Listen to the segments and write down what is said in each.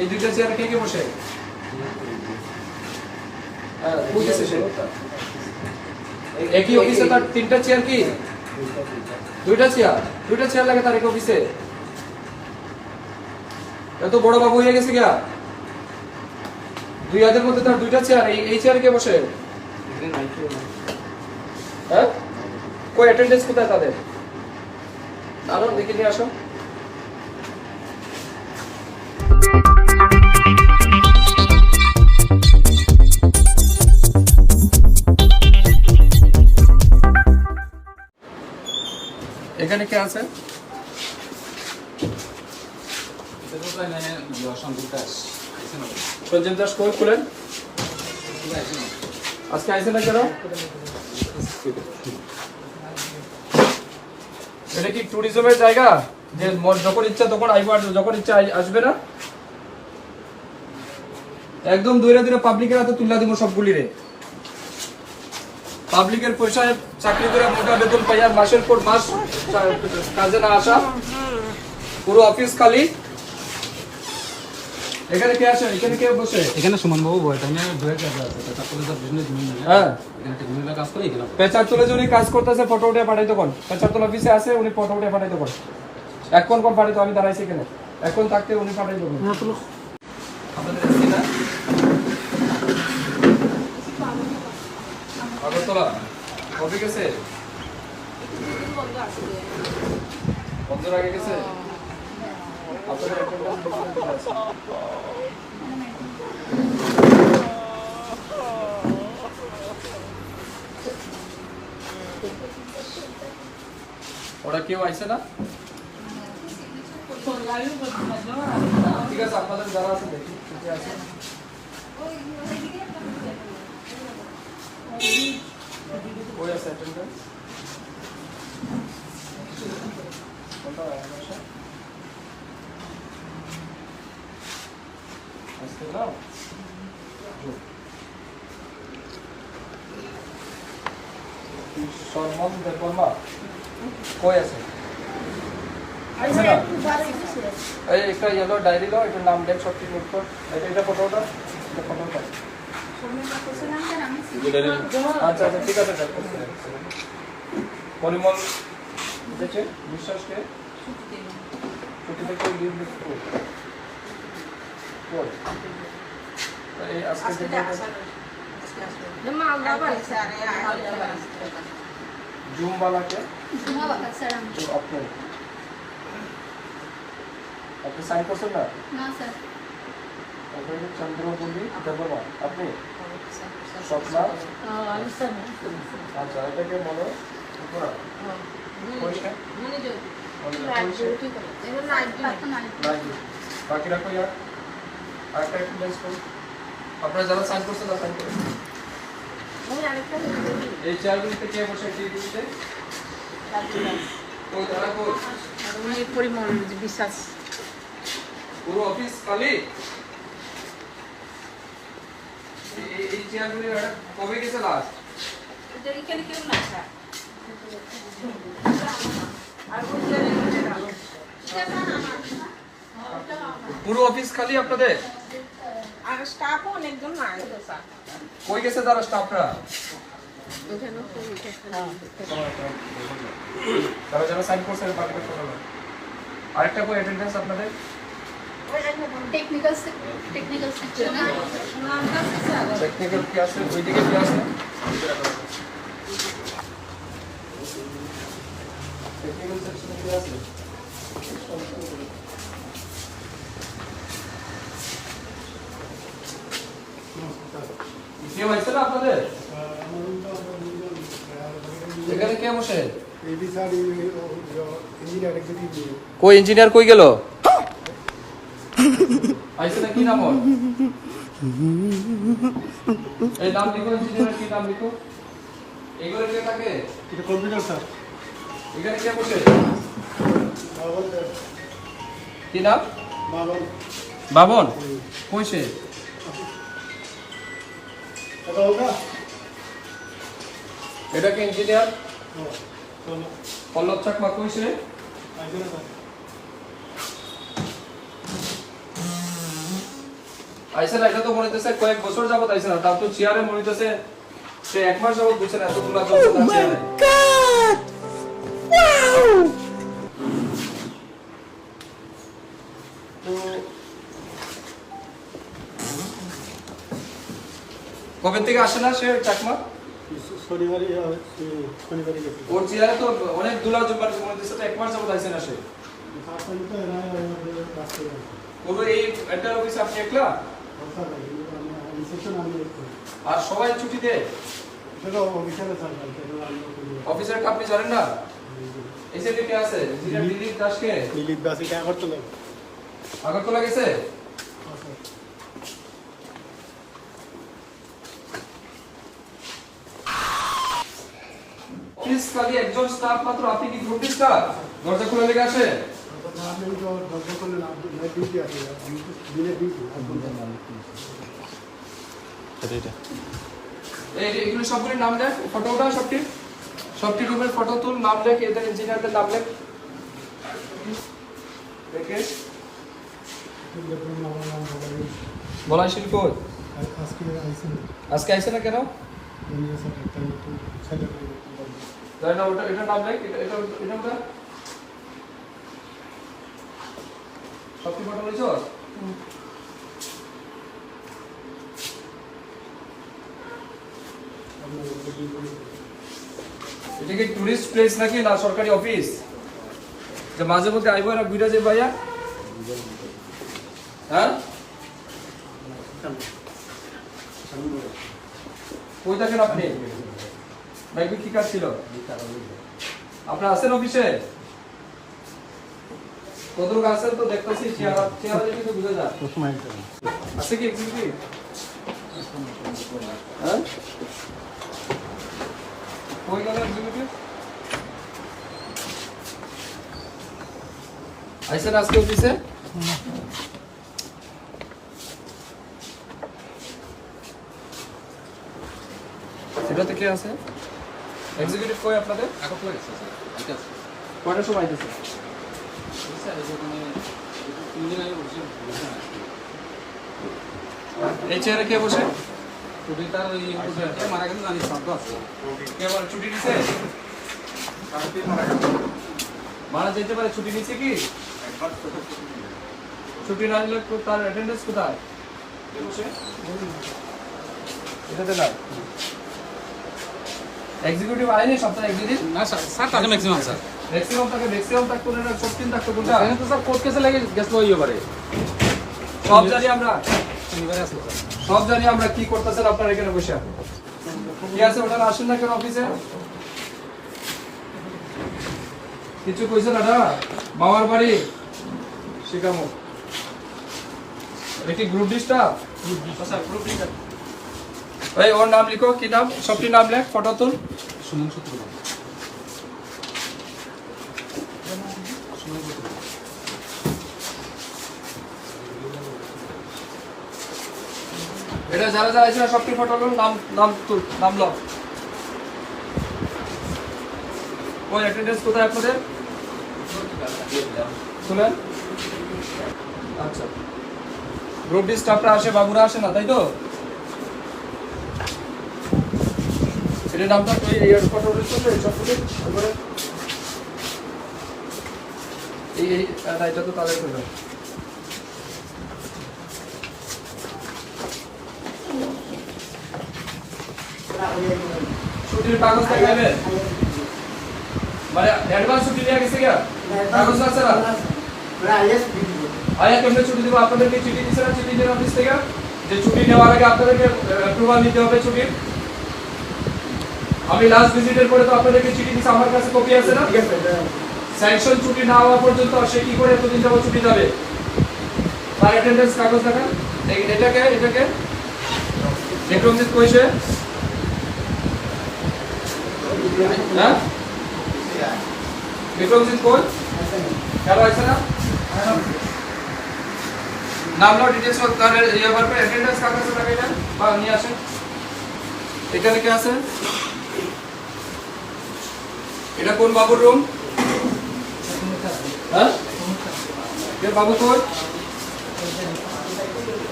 এই দুইটা চেয়ার কে কে বসে হ্যাঁ? একই অফিসে তার তিনটা চেয়ার কি? দুইটা চেয়ার দুইটা চেয়ার লাগে তার এক অফিসে এত বড় বাবু হয়ে গেছে গিয়া। দুই হাতের মধ্যে তার দুইটা চেয়ার এই চেয়ারে কে বসে হ্যাঁ? কই অ্যাটেন্ডেন্স কোথায় তাদের? আরও দেখে নিয়ে আসো। এখানে কে আছে? সঞ্জীব দাস খুলেন? আজকে আইসে না কেন? এটা কি ট্যুরিজমের জায়গা? যে যখন ইচ্ছা তখন আইব যখন ইচ্ছা আসবে না? একদম দূরে দূরে পাবলিকের হাতে তুলে দিব সবগুলি রে পাবলিকের পয়সায় চাকরি করে মোটা বেতন পাই আর মাসের পর মাস কাজে না আসা। পুরো অফিস খালি। এখানে কে আছে? এখানে কে বসে? এখানে সুমন বাবু বয় তাই না দুয়ের কাজ আছে তারপরে কলেজ বিজনেস জমি হ্যাঁ। এখানে টেকনিক্যাল কাজ করে এখানে পেচার তুলে যে উনি কাজ করতেছে ফটো উঠে পাঠাই তখন পেচার তোলা অফিসে আছে উনি ফটো উঠে পাঠাই তখন এখন কোন আমি দাঁড়াইছি এখানে। এখন থাকতে উনি পাঠাই তখন আপনাদের আগরতলা কবে গেছে? বন্ধুর আগে ওরা কেউ আইছে না? ঠিক আছে, আপনাদের যারা আছে দেখি আছে। ওই আছে অ্যাটেন্ডেন্স কোনটা আসে আসতে দাও। সলমন দেববর্মা কই আছে? আছে এই একটা ইয়েলো ডায়েরি লো এটার নাম দেখ সব ঠিক নোট কর এটা ফটোটা আচ্ছা আচ্ছা ঠিক আছে পরিমল দেখে বিশ্বাসকে ছুটি থেকে লিভ এই আজকে যে জুম वालाকে আপনি? আপনি সাইন করছেন না? দেবনা আপনি? স্বপ্না আচ্ছা এটাকে বলো উপরা বাকি রাখো ইয়ার আরেকটা একটু লেন্স করুন আপনারা যারা সাইন করছেন তারা সাইন করুন এই চেয়ারগুলিতে কে বসে ওই তারা কই? পরিমল বিশ্বাস। পুরো অফিস খালি? এই- চেয়ারগুলি কবে গেছে লাস্ট পুরো অফিস খালি আপনাদের? আর স্টাফও অনেকজন নাই তো স্যার কই গেছে তারা স্টাফরা তারা যারা সাইন করছে আরেকটা কই অ্যাটেন্ডেন্স আপনাদের? টেকনিক্যাল টেকনিক্যাল সেকশন টেকনিক্যাল কি আছে ওইদিকে কি আছে টেকনিক্যাল সেকশনে কি আছে কেউ আসছে না আপনাদের এখানে কে বসে ইঞ্জিনিয়ার কই ইঞ্জিনিয়ার কই গেল আইসে কি নাম ওর এই নাম লিখো ইঞ্জিনিয়ার কি নাম লিখো? এগুলো কে থাকে? এটা কম্পিউটার স্যার এখানে কে বসে? কি নাম? বাবন বাবন কই এটা কি ইঞ্জিনিয়ার পল্লব চাকমা কই সে? আইসে না এটা তো মনে হইতেছে কয়েক বছর যাবত আইসে না তাও তো চেয়ারে মনে হইতেছে সে এক মাস যাবত বুঝছে না এতগুলো যন্ত্রণা চেয়ারে কবে থেকে আসে না সে চাকমা? শনিবারই শনিবারই ওর চেয়ারে তো অনেক দুলা জম্বার মনে হইতেছে তো এক মাস যাবত এই এন্টার অফিস আপনি একলা? আর সবাই ছুটি দেয়? অফিসারে আপনি জানেন না? এই কে আছে জিরা দিলীপ দাসকে? দিলীপ দাসি কে করতে আগরতলা গেছে? অফিস খালি একজন স্টাফ মাত্র আপনি কি গ্রুপ স্টাফ দরজা খুলে লেগে আসে আমি তো দরজা করলে না ডিউটি আছে দিনে ডিউটি এই যে এগুলো সবগুলির নাম দেখ ফটো ওঠা সবটি সবটি রুমের ফটো তুল নাম লেখ এদের ইঞ্জিনিয়ারদের নাম লেখ। দেখে। বলাই শিল্প আজকে আইসে না কেন? তাই না ওটা এটা নাম লেখ এটা এটা এটা সবটি ফটো লইছ এটা কি টুরিস্ট প্লেস নাকি না সরকারি অফিস যে মাঝে মধ্যে আইব না ঘুরে যে ভাইয়া হ্যাঁ? কই থাকেন আপনি? ব্যাংকে কি কাজ ছিল? আপনার আছেন অফিসে কত লোক তো দেখতেছি চেহারা চেহারা দেখে তো যায়। আছে কি এক্সিকিউটিভ হ্যাঁ? কই গেল এক্সিকিউটিভ আইসেন আজকে অফিসে? সেটাতে কে আছে? এক্সিকিউটিভ কই আপনাদের? আছে সময় আইতেছে? স্যার এই চেয়ারে কে বসে? ছুটি তার ওই কে মারা গেছে জানি শব্দ আছে। কে বলে ছুটি নিছে মারা যেতে পারে ছুটি নিছে কি? ছুটি না নিলে তার অ্যাটেন্ডেন্স কোথায়? এটাতে না। এক্সিকিউটিভ আইনি সপ্তাহে একদিন? না স্যার স্যার তাকে ম্যাক্সিমাম স্যার। ম্যাক্সিমাম থাকে ম্যাক্সিমাম থাকতো না সব থাকতো কোনটা? এখানে তো স্যার কোর্ট কেসে লেগে গেছিল পারে সব জানি আমরা। শনিবারে আসলো স্যার সব জানি আমরা কি করতেছেন আপনার এখানে বসে? কি আছে ওটা আসেন না কেন অফিসে কিছু কইছে না না? মামার বাড়ি? শিকামো। এটা কি গ্রুপ ডিস্টার্ব আচ্ছা গ্রুপ ডিস্টার্ব ওর নাম লিখো কি নাম? সবটি নাম লেখ ফটো তুল। সুমন সূত্র সুমন সূত্র এটা যারা যারা আছে সবটি ফটো তুল নাম নাম তুল নাম লো ওই অ্যাটেন্ডেন্স কোথায় আপনাদের শুনেন আচ্ছা গ্রুপ ডি স্টাফরা আসে বাবুরা আসে না তাই তো এটা নামটা তুই এই ফটো উঠেছ এই সব ফুটে তারপরে এই এই এটা তো তাদের ছুটির কাগজ মানে অ্যাডভান্স ছুটি নিয়ে গেছে কাগজ আছে না? আয়া কেমনে ছুটি দেবো? আপনাদেরকে চিঠি দিছে না দেন অফিস থেকে? যে ছুটি নেওয়ার আগে আপনাদেরকে অ্যাপ্রুভাল নিতে হবে ছুটির। আমি লাস্ট ভিজিটের পরে তো আপনাদেরকে চিঠি দিছে আমার কাছে কপি আছে না? স্যাংশন ছুটি না হওয়া পর্যন্ত সে কি করে এতদিন যাব ছুটি যাবে? তার অ্যাটেন্ডেন্স কাগজ এই- এটাকে এটাকে। বিক্রমজিৎ কইছে। হ্যাঁ বিক্রমজিৎ কই কেন আছে না নাম লো ডিটেলস তার ইয়ে ব্যাপারে অ্যাটেন্ডেন্স কাগজ লাগাই দেন বা নিয়ে আসেন এখানে কে আছে এটা কোন বাবুর রুম হ্যাঁ কে বাবু কই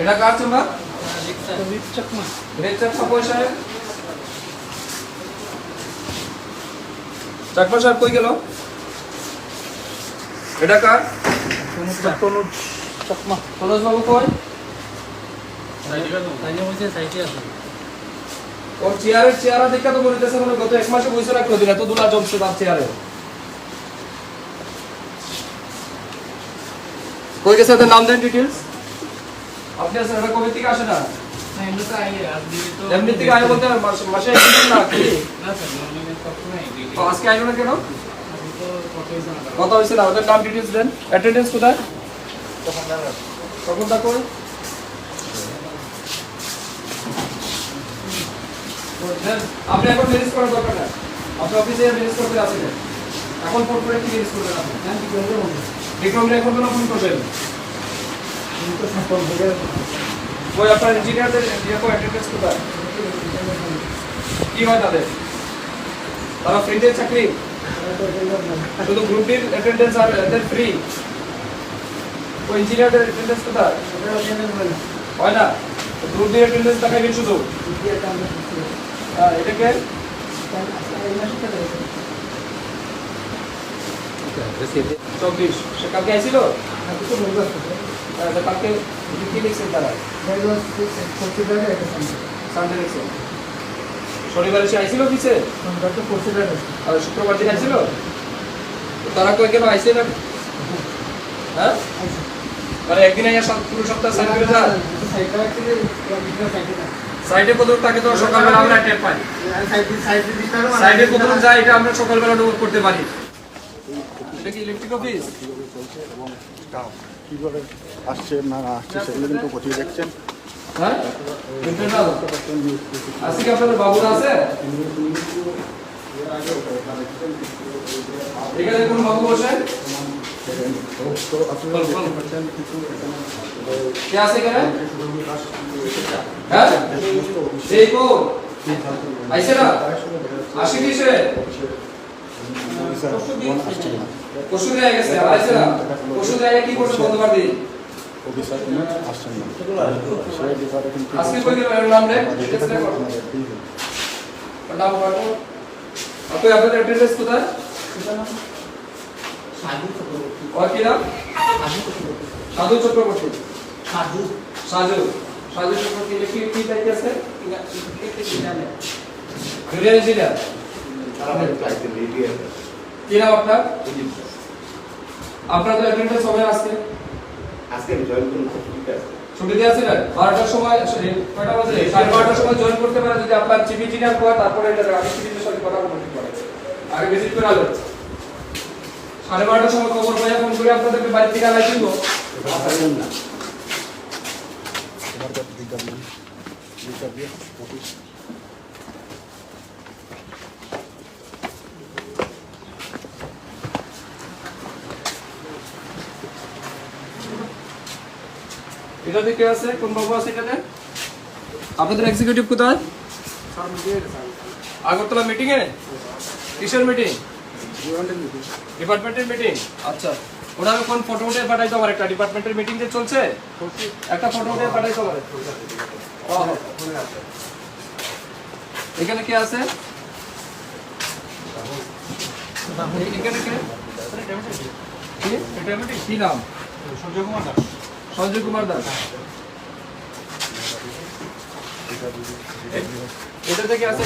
এটা কার চেম্বার চকমা রেড চাকমা পয়সা চাকমা সাহেব কই গেল? এটা কার? তনুজ চকমা। সরোজ বাবু কই? সাইডে বলছে সাইডে আছে ওর চেয়ারের চেয়ারা দেখা তো মানে গত এক মাসে বসে রাখল দিন এত দুলা জমছে তার চেয়ারে। কই গেছে তার নাম দেন ডিটেলস আপনি আছেন এটা কবে থেকে আসে না? এমনি থেকে আয় বলতে মাসে মাসে একদিন না কি? না স্যার তো আজকে আইলো না কেন? তো কথা হয়েছে না ওদের নাম ডিটেলস দেন। অ্যাটেন্ডেন্স কোথায়? তখন তা দেন, আপনি এখন রিলিজ করার দরকার নাই। আপনি অফিসে রিলিজ করতে আসেন। এখন ফোন করে কি রিলিজ করবেন আপনি? হ্যাঁ বিক্রম রে এখন কেন ফোন করবেন। তো ওই আপনার ইঞ্জিনিয়ারদের ইয়ে কো অ্যাটেন্ডেন্স কোথায়? কি হয় তাদের? তারা ফ্রিতে চাকরি? শুধু গ্রুপ ডির অ্যাটেন্ডেন্স আর এদের ফ্রি ওই ইঞ্জিনিয়ারদের অ্যাটেন্ডেন্স কোথায়? হয় না? গ্রুপ ডির অ্যাটেন্ডেন্স দেখাবেন শুধু। হ্যাঁ এটাকে চব্বিশ। সে কালকে আইছিল? হ্যাঁ, কালকে কি লিখছেন তারা? সানডে লিখছেন। শনিবার এসে আইছিল অফিসে আর শুক্রবার দিন আইছিল? তো তারা কই কেন আইছে না? হ্যাঁ? মানে একদিন আইয়া সাত পুরো সপ্তাহ সাইড করে যা সাইডে কত তাকে তো সকালবেলা আমরা টেপ পাই। সাইডে কত যায় এটা আমরা সকালবেলা নোট করতে পারি। এটা কি ইলেকট্রিক অফিস এবং কীভাবে আসছে না আসছে সেগুলো কিন্তু খতিয়ে দেখছেন। হ্যাঁ? ইন্টারনাল আজকে আপনাদের বাবুরা আছে? এখানে কোন বাবু বসে কে আছে এখানে? হ্যাঁ? এই কোন আইছে না? আসে কিসে পশু দেয়া গেছে আর না? পশু দেয়া কি করছে বন্ধবার দিন? অফিসার কোনো আসছেন না। সেই ব্যাপারে কিন্তু আপনাদের অ্যাড্রেস কোথায়? সাধু চক্রবর্তী। সাজু সাজু চক্রবর্তী। কি কি দায়িত্ব আছে? জুনিয়র ইঞ্জিনিয়ার কি নাম আপনার? আপনার তো অ্যাটেন্ডেন্স হবে আজকে। ছুটি দিয়ে আছিলেন বারোটার সময় কয়টা বাজে? সাড়ে বারোটার সময় জয়েন করতে পারে যদি আপনার চিফ ইঞ্জিনিয়ার হয় তারপরে এটা আগে চিফ ইঞ্জিনিয়ার সাথে কথা বলতে পারে। আগে ভিজিট করে আলো। সাড়ে বারোটার সময় খবর পাইয়া ফোন করে আপনাদেরকে বাড়ি থেকে আলাই দিব তোমার দিয়ে অফিস এটাতে কে আছে? কোন বাবু আছে এটাতে আপনাদের এক্সিকিউটিভ কোথায়? আগরতলা মিটিং এ কিসের মিটিং ডিপার্টমেন্টের মিটিং আচ্ছা। ওটা আমি কোন ফটো উঠে পাঠাইতে আমার একটা ডিপার্টমেন্টের মিটিং যে চলছে? একটা ফটো উঠে পাঠাইতে পারে এখানে কে আছে? এখানে কে? এটা? কি নাম? সূর্য কুমার দাস। সঞ্জয় কুমার দাস। এটা থেকে আছে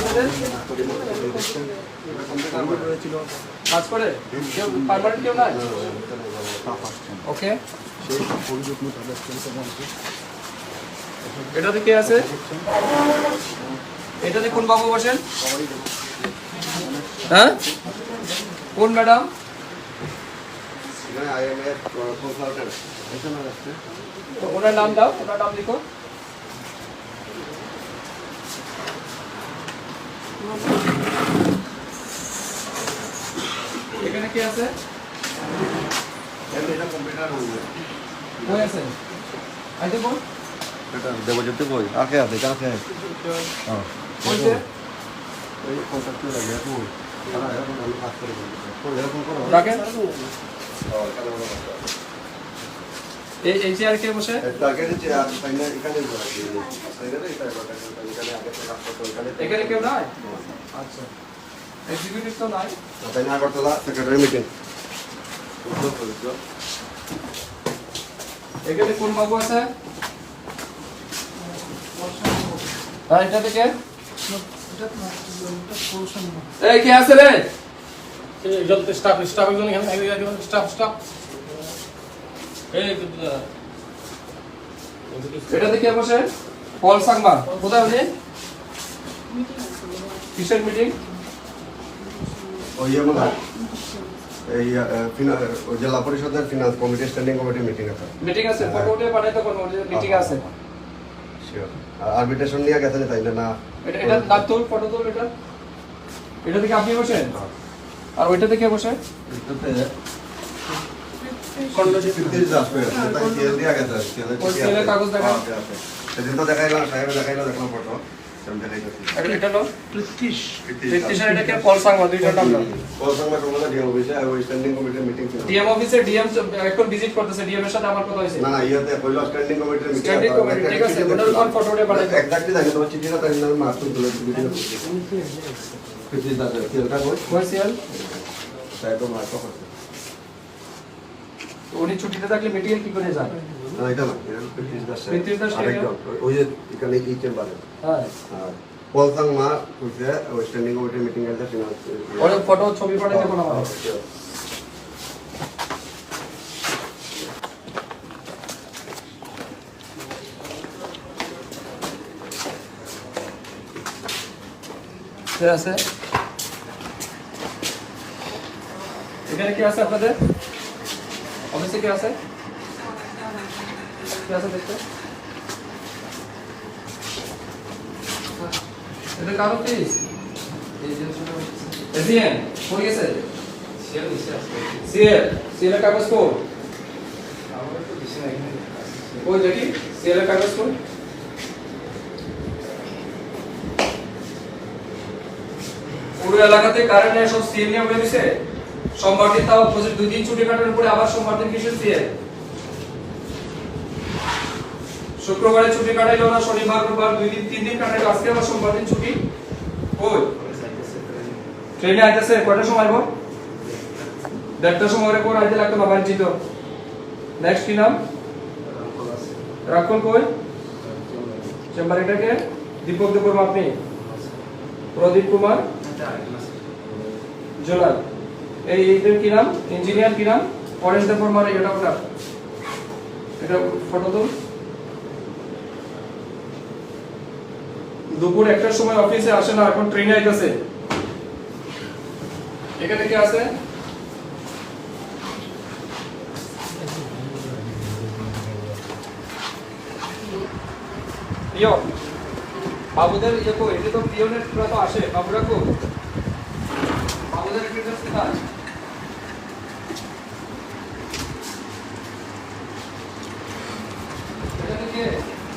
রয়েছিল কাজ করে? কেউ পার্মানেন্ট কেউ আসছেন ওকে তাদের এটাতে কে আছে? এটাতে কোন বাবু বসেন? হ্যাঁ? কোন ম্যাডাম? ওনার নাম দাও, ওনার নাম লিখো। এখানে কে আছে? কই আছে। আইতে কোন দেবজ্যোতি বই আগে আছে করে কই এরকম করো ডাকেন এই এই চেয়ারে কে বসে এখানে করতে কেউ নাই আচ্ছা এক্সিকিউটিভ তো নাই সাইনে আগরতলা সেক্রেটারি মিটিং এখানে কোন বাবু আছে হ্যাঁ এটা থেকে এই কে আছে রে স্টাফ স্টাফ একজন এখানে স্টাফ স্টাফ এটাতে কে বসে পল সাংমা কোথায় উনি? কিসের মিটিং ওই ইয়ে এই জেলা পরিষদের finance committee standing committee meeting আছে। মিটিং আছে ফটো উঠে পাঠাইতে পারব মিটিং আছে। শিওর আর আরবিট্রেশন নিয়ে গেছেন তাই না না? এটা এটা নাম তোল ফটো তোল এটা। এটা থেকে আপনি বসেন। আর ওইটা থেকে বসে। চিঠিটা তাই না মার্ক তুলে মিটিং ফিফটিজ আছে সিএলটা কই কই সিএল তাই তো মার্ক করছে উনি ছুটিতে থাকলে কি করে যান? না এটা না এটা ফিফটিজ দাস ফিফটিজ দাস কে? আরেকজন ওই যে এখানে এই চেম্বারে হ্যাঁ। আর পলসাং মা কইছে ওই স্ট্যান্ডিং কমিটির মিটিং এর যে ওরে ফটো ছবি পাঠাইতে কোনো আমার আছে? এখানে কে আছে আপনাদের? অফিসে কে আছে? আছে দেখতে? এটা কার অফিস কই গেছে? সিএল সিএল এর কাগজ কো ওই দেখি সিএল কাগজ কো পুরো এলাকাতে কারেন্ট নেই, সব সিএল নিয়ে বলে দিছে? সোমবার দিন তাও অপোজিট দুই দিন ছুটি কাটার পরে আবার সোমবার দিন কিসের সিএল। শুক্রবারে ছুটি কাটাইলো না, শনিবার, রোববার দুই দিন, তিন দিন কাটাইলো। আজকে আবার সোমবার দিন ছুটি। ওই ট্রেনে আইতেছে। সময় দেড়টার সময় কোন আইতে লাগতো বাড়ি যেত নেক্সট কি নাম? রাখুন কই? চেম্বার এটাকে? দীপক দেবর্মা আপনি। প্রদীপ কুমার? জোলাল। এই এইটার কি নাম? ইঞ্জিনিয়ার কি নাম? দেবর্মার এটা ওটা এটা ফটো তুল। দুপুর একটার সময় অফিসে আসে না, এখন ট্রেনে আইতেছে। এখানে কে আছে? বাবুদের ইয়ে কো, এটি তো পিওনের পুরা তো আসে, বাবুরা কো? বাবুদের অ্যাটেন্ডেন্স কোথায় এখানে কে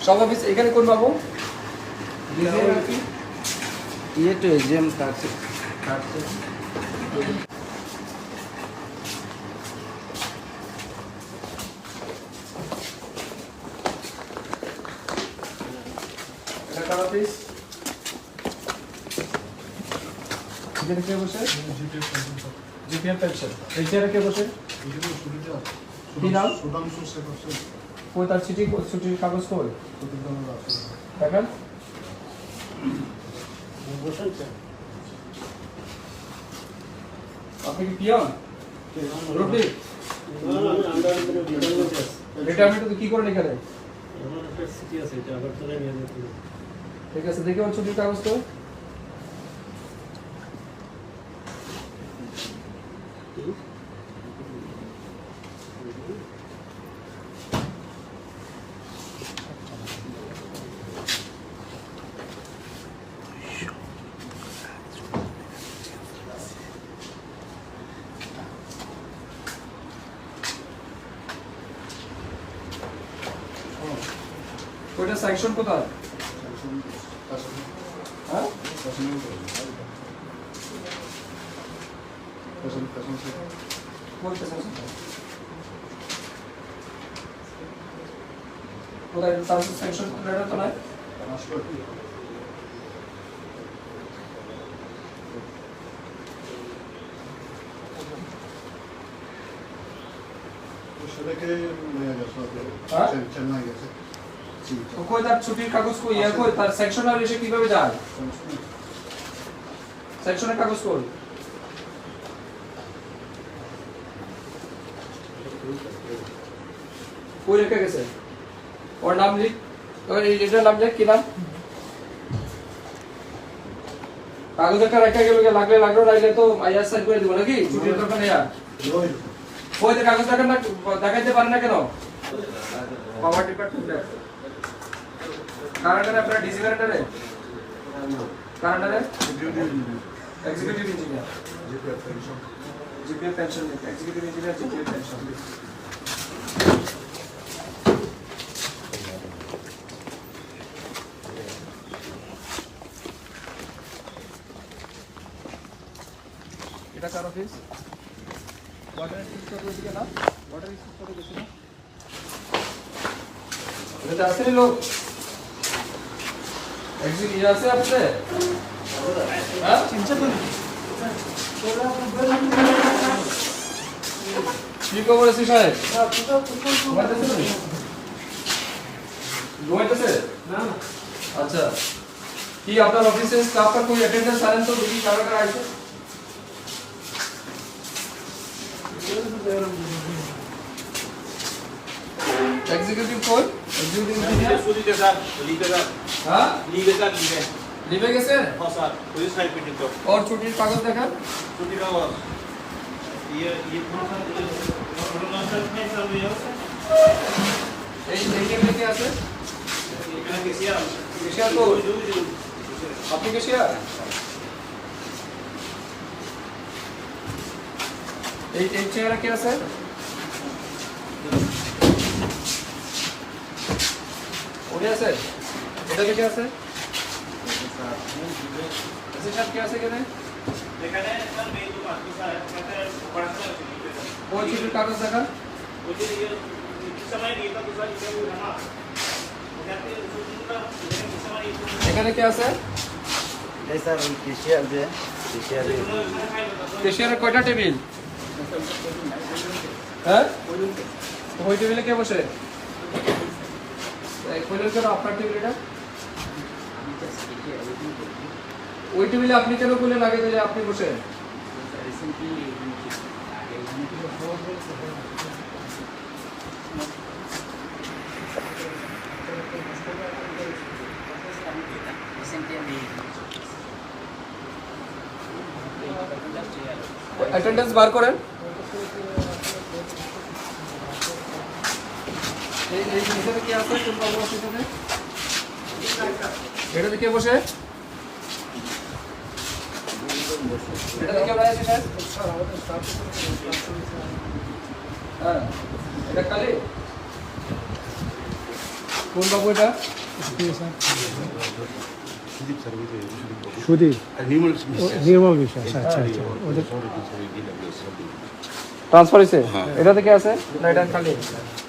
সব অফিস এখানে কোন পাবো ইয়ে তো এজিএম কাটছে কাটছে অফিস এখানে কে বসে? কে বসে? কি নাম? সুধাংশু শেখ কই তার চিঠি ছুটির কাগজ কই? দেখেন। আপনি কি পিয়ন? রুটি? রিটায়ারমেন্ট তো কি করেন এখানে। ঠিক আছে, দেখি ওর ছুটির কাগজ তো ওইটা স্যাংশন কোথায়? হ্যাঁ? কোথায়? স্যাংশন লেটার তো নাই? সেটাকে নিয়ে গেছে হ্যাঁ? চেন্নাই গেছে। তো তার ছুটির কাগজ কই? ইয়া কই? তার সেকশনাল এসে কীভাবে যায়? সেকশনের কাগজ কই? কই রেখে গেছে? ওর নাম লিখ। ওর এই এটার নাম লিখ। কি নাম? কাগজ একটা রেখে গেল লাগলে লাগল রাইলে তো আইয়ার সাইন করে দিব নাকি? ছুটির দরকার নেই আর। ওই কাগজ দেখান না দেখাইতে পারেন না কেন? পাওয়ার ডিপার্টমেন্টে কারান্ডারে আপনার ডিসি কারান্ডারে কারান্ডারে executive engineer GPF pension executive engineer GPF pension এটা কার অফিস ওয়াটার ইনস্পেক্টর ওইদিকে না? ওয়াটার ইনস্পেক্টর গেছে না? এটা রে লোক। ইয়ে হ্যাঁ? কি আচ্ছা। কি আপনার অফিসে স্টাফটা কোই অ্যাটেন্ডেন্স আনেন তো দুই সারা করে আইছে এক্সিকিউটিভ কোন এক্সিকিউটিভ ইঞ্জিনিয়ার সুদিতে স্যার লিখে স্যার হ্যাঁ লিখে স্যার লিখে লিখে গেছে হ্যাঁ স্যার পুলিশ সাহেব পিটিং তো আর ছুটির কাগজ দেখান ছুটির কাগজ ইয়ে ইয়ে কোন স্যার কোন স্যার এই দেখে দেখে আছে এখানে কেসিয়ার কেসিয়ার তো আপনি কেসিয়ার এই এই চেহারা কে আছে উনি আছেন এটা কে আছে? স্যার কে আছে এখানে? এখানে কিছু কাগজ দেখা এখানে কে আছে? এই স্যার কেশিয়ার যে কেশিয়ারের কয়টা টেবিল? হ্যাঁ? ওই টেবিলে কে বসে? কইলেন কেন আপনার টেবিল এটা ওই টেবিলে আপনি কেন কইলেন আগে যে আপনি বসে? অ্যাটেন্ডেন্স বার করেন। এই কি আছে? কোন এটাতে কে বসে। স্যার হ্যাঁ এটা কালি। কোন বাবু এটা? সুদীপ। নির্মল বিশ্বাস। আচ্ছা আচ্ছা। ট্রান্সফার হয়েছে এটা থেকে আছে না এটা খালি এটা থেকে আছে?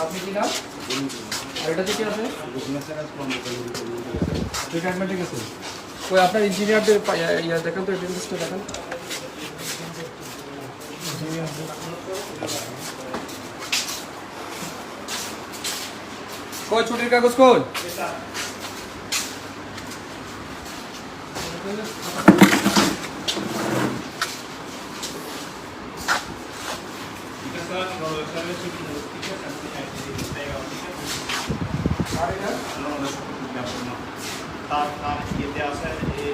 আপনি কি নাম আর এটা থেকে আছে রিটায়ারমেন্টে গেছে ওই আপনার ইঞ্জিনিয়ারদের ইয়া দেখান তো অ্যাটেন্ডেন্সটা দেখান কই ছুটির কাগজ কই তার তার ইয়েতে আছে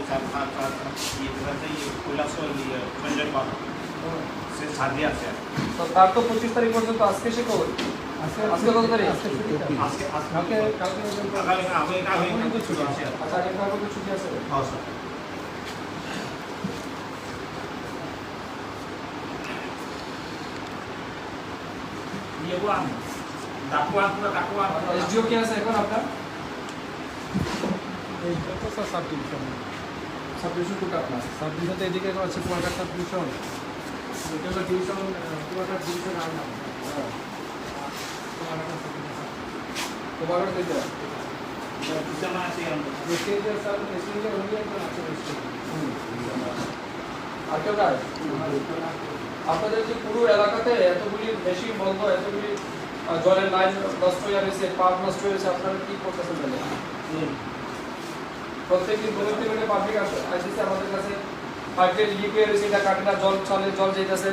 চার পাঁচ চার ইয়েতে কৈলাসর ইয়ে সঞ্জয় পাল সে সাথে আছে তো তার তো পঁচিশ তারিখ পর্যন্ত আজকে সে কই আজকে কত তারিখ আজকে আজকে কালকে কালকে আগামী আগামী আগামী ছুটি আছে আচ্ছা আগামী কাল ছুটি আছে হ্যাঁ স্যার Iya, Bu Am. ডাকুয়ান পুরো ডাকুয়ান এসডিও কি আছে এখন আপনার এইটা তো স্যার সাব ডিভিশন সাবডিভিশন কোনটা আপনার সাব ডিভিশন তো এদিকে এখন আছে কুয়াকাটা সাব ডিভিশন এটা হলো ডিভিশন কুয়াকাটা ডিভিশন আর নাম কুয়াকাটা সাব ডিভিশন তোমার দিতে পিছনে আছে আমরা মেসেঞ্জার স্যার মেসেঞ্জার অনলি একজন আছে আর কেউ নাই আপনাদের যে পুরো এলাকাতে এতগুলি মেশিন বন্ধ এতগুলি জলের লাইন নষ্ট হয়ে রয়েছে পাম্প নষ্ট হয়ে রয়েছে আপনারা কি করতেছেন তাহলে? প্রত্যেকদিন দু তিন মিনিটে পাবলিক আসতেছে আমাদের কাছে পাইপের লিক হয়ে রয়েছে এটা কাটে না জল চলে জল যাইতেছে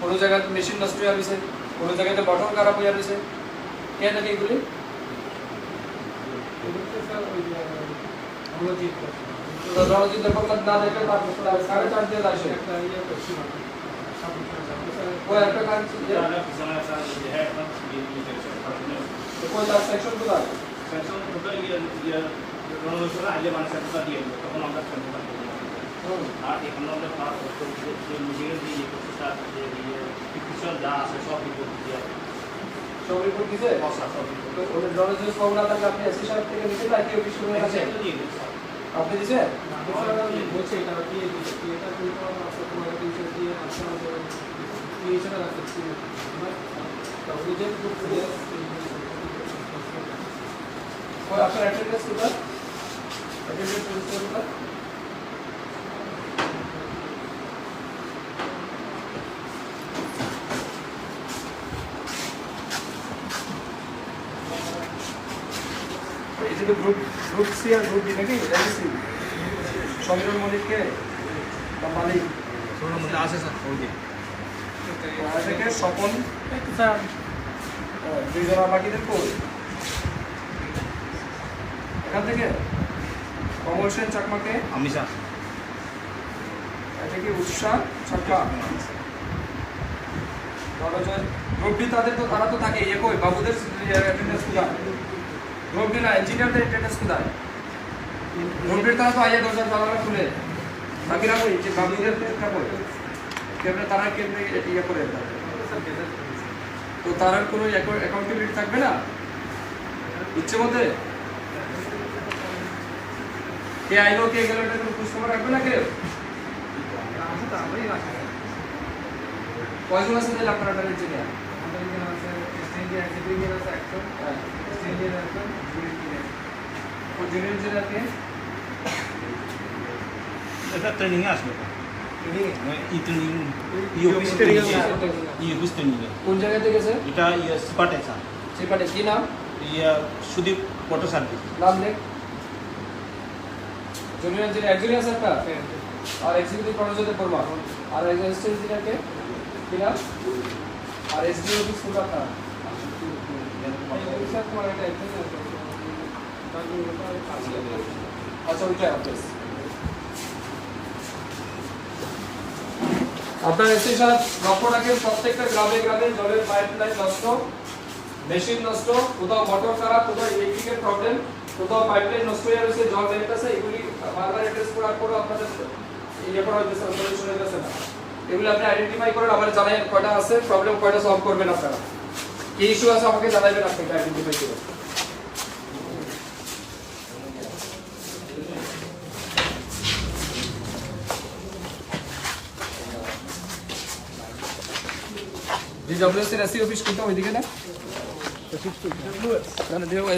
কোনো জায়গায় মেশিন নষ্ট হয়ে রয়েছে কোনো জায়গাতে বটন খারাপ হয়ে রয়েছে কে থাকে এগুলি? রণজিৎ। না দেখে তার সাড়ে চার দিয়ে আসে একটা ইয়ে করছিল সাব ডিভিশন আছে না দিয়ে দিয়েছে ওই তার সেকশন কোথায় সেকশন টোটাল ইয়ে ইয়ে রণবৈশরে আইলে দিয়ে তখন আমরা আর এখানে আমরা পার করতে যে মিডিয়ার যে ইয়ে যে ইয়ে পিকচার যা আছে সব রিপোর্ট দিয়ে সব রিপোর্ট দিছে সব তো ওই রণজিৎ বাবু না আপনি এসি সাহেব থেকে দিতে নাকি অফিস করে আছে আপনি দিছেন বলছে এটা দিচ্ছে এটা আছে দিয়ে আছে ওই আপনার অ্যাটেন্ডেন্স কোথায় অ্যাটেন্ডেন্স রেজিস্টার কোথায় এই যে গ্রুপ গ্রুপ সি আর গ্রুপ ডি নাকি? এলসি সমীরণ মল্লিককে বা মালিক? আছে স্যার ওকে থেকে স্বপন দুইজন আর বাকিদের কই? এখান থেকে? কমল সেন চাকমাকে? আমি স্যার। এটা কি উৎসাহ চাকমা? গ্রুপ ডি তাদের তো তারা তো থাকে ইয়ে কই? বাবুদের অ্যাটেন্ডেন্স কোথায়? গ্রুপ ডি না ইঞ্জিনিয়ারদের অ্যাটেন্ডেন্স কোথায়? গ্রুপ ডি তারা তো আইয়া দরজা জানালা খুলে। বাকিরা কই? যে বাবুদের কই? কেমনে তারা কেমনে ইয়ে করে তো তার আর কোনো অ্যাকাউন্টেবিলিটি থাকবে না? ইচ্ছে মতে কে আইলো কে গেল এটা কোনো খোঁজখবর রাখবে না কেউ? কয়জন আছে তাহলে আপনারা একটা ইঞ্জিনিয়ার জুনিয়র ইঞ্জিনিয়ার কে এটা ট্রেনিং এ আসবে। কোন জায়গা থেকে গেছে এটা ইয়ে সিপাটে স্যার সেপাটে কি নাম ইয়ে সুদীপ ফটো সার্ভিস নাম লেখ জুনিয়র ইঞ্জিনিয়ার একজনই আছে আর এক্সিকিউটিভ আর অ্যাসিস্ট্যান্ট ইঞ্জিনিয়ারকে কি নাম আর এসডি অফিস কোনটা আপনার আচ্ছা ওইটা অফিস আপনার এসি সাহেব লক্ষ্য প্রত্যেকটা গ্রামে গ্রামে জলের পাইপ লাইন নষ্ট মেশিন নষ্ট, কোথাও মোটর খারাপ কোথাও ইলেকট্রিকের প্রবলেম কোথাও পাইপ লাইন নষ্ট হয়ে রয়েছে, জল বেরোতেছে এগুলি বারবার অ্যাড্রেস করার পরও আপনাদের ইয়ে করা হইতেছে সলিউশন হইতেছে না। এগুলো আপনি আইডেন্টিফাই করেন, আমার জানাই কয়টা আছে প্রবলেম কয়টা সলভ করবেন আপনারা? কি ইস্যু আছে আমাকে জানাবেন আপনি আইডেন্টিফাই করে। ডিডব্লিউএস এর এসি অফিস কোনটা ওইদিকে না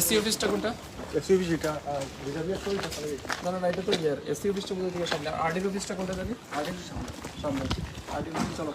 এসি অফিসটা কোনটা? এসি সঙ্গে না না এটা তো ইয়ার এসি অফিসটা কোথায় সামনে? আরডি অফিসটা কোনটা জানি? আরডি সামনে সামনে। আরডি অফিস চলো।